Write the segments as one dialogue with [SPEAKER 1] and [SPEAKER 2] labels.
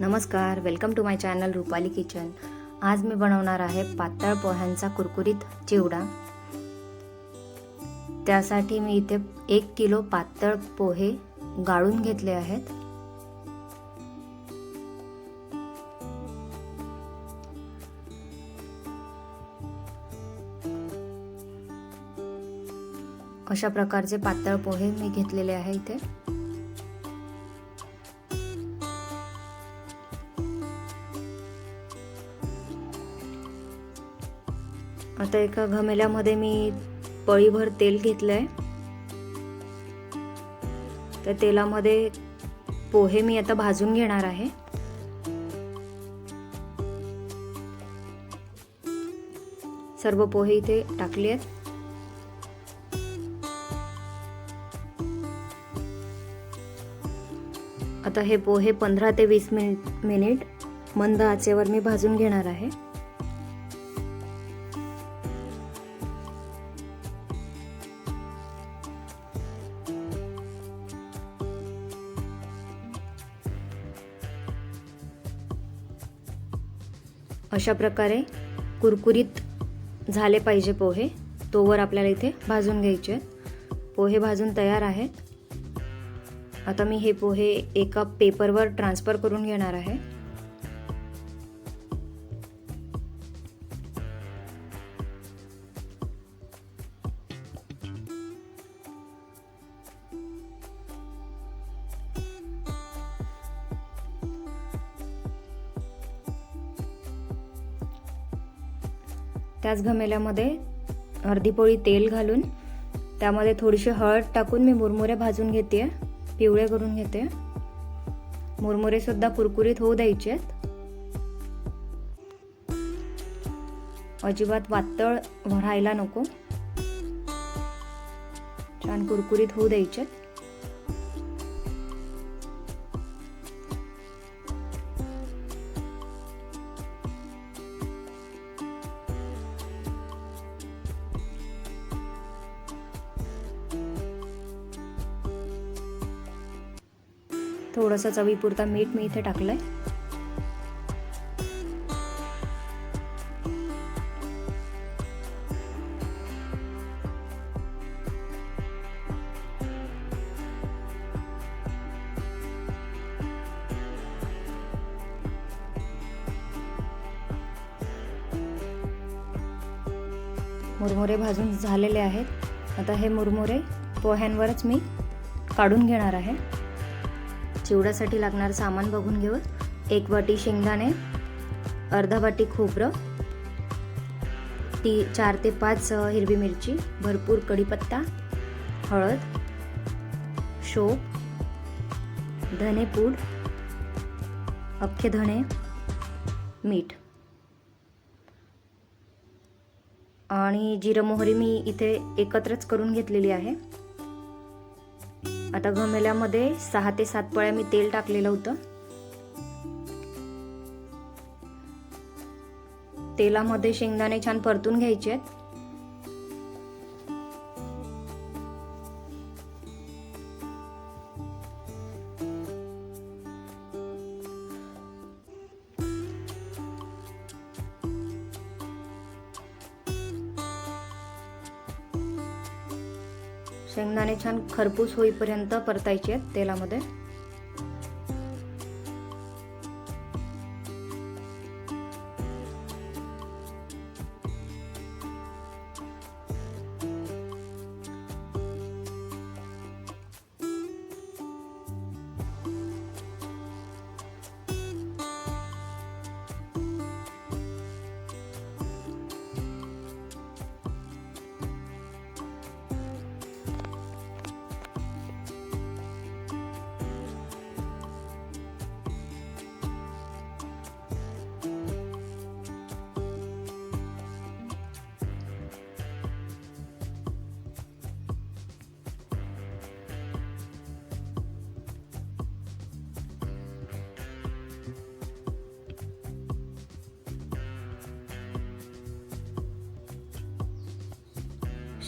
[SPEAKER 1] नमस्कार welcome to my channel Rupali kitchen आज मी बनवणार आहे पातळ पोह्यांचा कुरकुरीत चिवडा. त्यासाठी मी इथे एक किलो पातळ पोहे गाळून घेतले आहेत. अशा प्रकारचे पातळ पोहे मी घेतलेले आहे इथे. आता एका घमेल्यामध्ये मी पळीभर तेल घेतलं आहे त्या तेलामध्ये पोहे मी आता भाजून घेणार आहे. सर्व पोहे इथे टाकले आहेत. आता हे पोहे पंधरा ते वीस मिनिट मिनिट मंद आचेवर मी भाजून घेणार आहे. अशा प्रकारे कुरकुरीत झाले पाहिजे पोहे. तोवर आपल्याला इथे भाजून घ्यायचे आहेत. पोहे भाजून तयार आहेत. आता मी हे पोहे एका पेपरवर ट्रान्सफर करून घेणार आहे. त्याच घमेल्यामध्ये अर्धी पोळी तेल घालून त्यामध्ये थोडीशी हळद टाकून मी मुरमुरे भाजून घेते पिवळे करून घेते मुरमुरेसुद्धा कुरकुरीत होऊ द्यायचे अजिबात वातळ राहायला नको. छान कुरकुरीत होऊ द्यायचेत. थोडंसं चवीपुरता मीठ मी इथे टाकलंय. मुरमुरे भाजून झालेले आहेत. आता हे मुरमुरे पोह्यांवरच मी काढून घेणार आहे. चिवड्यासाठी लागणारं सामान बघून घेऊ एक वाटी शेंगदाणे अर्धा वाटी खोबरं ती चार ते पाच हिरवी मिरची भरपूर कढीपत्ता हळद शोप धनेपूड अख्खे धणे मीठ. आणि जिरं मोहरी मी इथे एकत्रच करून घेतलेली आहे. आता घमेल्यामध्ये सहा ते सात पळ्या मी तेल टाकलेलं होतं. तेलामध्ये शेंगदाणे छान परतून घ्यायचे आहेत. शेंगदाणे छान खरपूस होईपर्यंत परतायचे आहेत तेलामध्ये.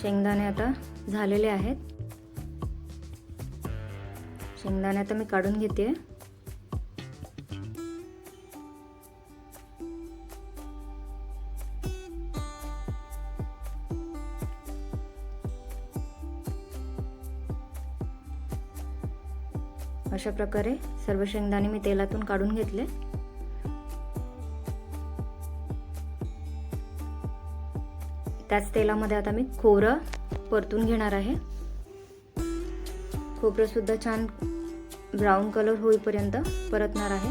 [SPEAKER 1] शेंगदाणे आता झालेले आहेत. शेंगदाणे आता मी काढून घेते. अशा प्रकारे सर्व शेंगदाणे मी तेलातून काढून घेतले. त्याच तेलामध्ये आता मी खोबरं परतून घेणार आहे. खोबरंसुद्धा छान ब्राऊन कलर होईपर्यंत परतणार आहे.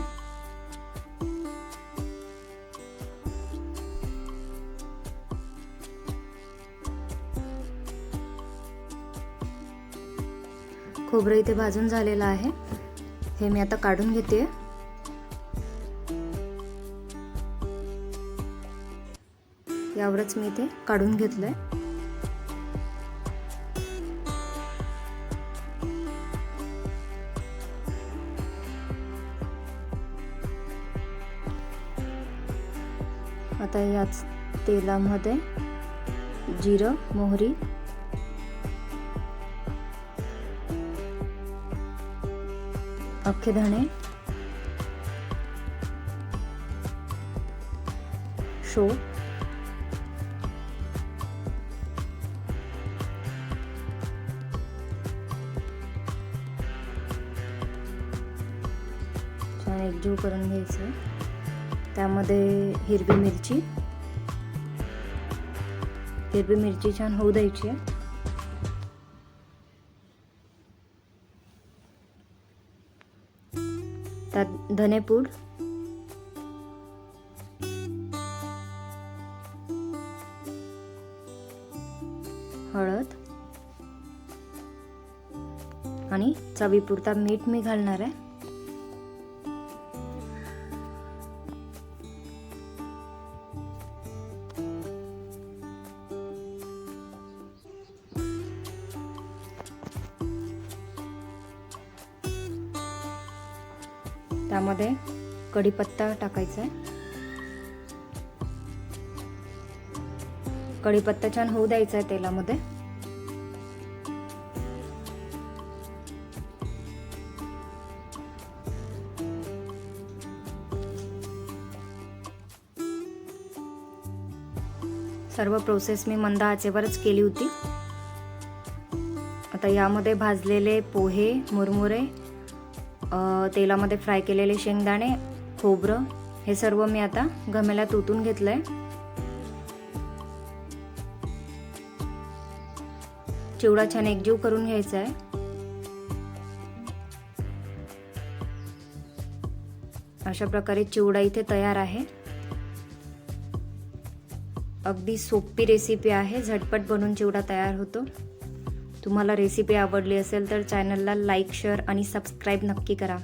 [SPEAKER 1] खोबरं इथे भाजून झालेलं आहे. हे मी आता काढून घेते. यावरच मी ते काढून घेतलंय. आता याच तेलामध्ये जिरं मोहरी अख्खे धणे शो छान एकजीव करून घ्यायचं. त्यामध्ये हिरवी मिरची. हिरवी मिरची छान होऊ द्यायची. आहे त्यात धनेपूड. हळद. आणि चवीपुरता मीठ मी घालणार आहे. त्यामध्ये कढीपत्ता टाकायचा आहे. कढीपत्ता छान होऊ द्यायचा आहे तेलामध्ये. सर्व प्रोसेस मी मंद आचेवरच केली होती. आता यामध्ये भाजलेले पोहे मुरमुरे तेलामध्ये फ्राय केलेले शेंगदाणे खोबरं हे सर्व मी आता गमेल्यात घेतलं घेतलंय. चिवडा छान एकजीव करून घ्यायचा आहे अशा प्रकारे चिवडा इथे तयार आहे. अगदी सोपी रेसिपी आहे झटपट बनून चिवडा तयार होतो. तुम्हाला रेसिपी आवडली असेल तर चॅनलला लाईक शेअर आणि सबस्क्राईब नक्की करा.